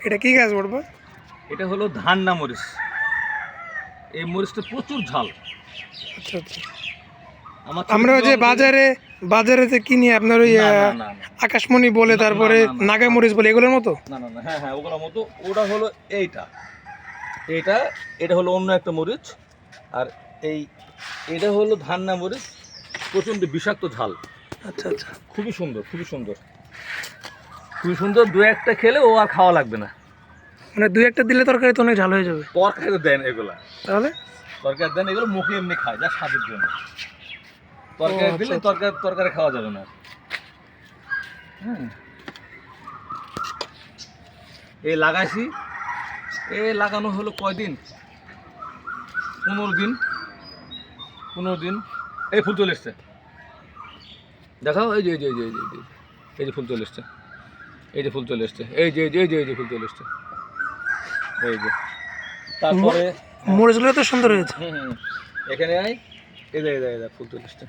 এটা কি গাছ বড়বা এটা হলো ধান্না মরিচ। এই মরিচটা প্রচুর ঝাল। আচ্ছা আচ্ছা। আমার যে বাজারে বাজারে যে কিনি আপনার ওই না, না, না, না। আকাশমণি বলে তারপরে না, না, না। নাগামরিচ বলে এগুলোর মতো? না না না হ্যাঁ হ্যাঁ ওগুলোর মতো। ওটা হলো এইটা। এইটা এটা হলো অন্য একটা মরিচ। আর এই এটা হলো ধান্না মরিচ। প্রচণ্ড বিষাক্ত ঝাল। আচ্ছা আচ্ছা। খুবই সুন্দর খুবই সুন্দর। খুবই সুন্দর দু একটা খেলে ও আর খাওয়া লাগবে না। মানে দু একটা দিলে তরকারি তো অনেক ঝাল হয়ে যাবে। তরকারি তো দেন এগুলা। তাহলে? তরকারি দেন এগুলো মুখে এমনি খায় যা স্বাদের জন্য। তরকারি দিলে আচ্ছা। তরকারি তরকারি খাওয়া যাবে না। হ্যাঁ এই লাগাইছি। এ লাগানো হলো কয়দিন? পনেরো দিন। পনেরো দিন। এই ফুল চলে এসছে। দেখাও এই এই যে এই যে এই যে, এই যে এই যে ফুল চলে এসছে। এই যে ফুল চলে এসছে। এই যে এই যে এই যে এই যে ফুল চলে এসছে। এই যে। তারপরে মরিচগুলো তো সুন্দর হয়েছে। এখানে আয় এই দে এই যে ফুল চলে এসছে।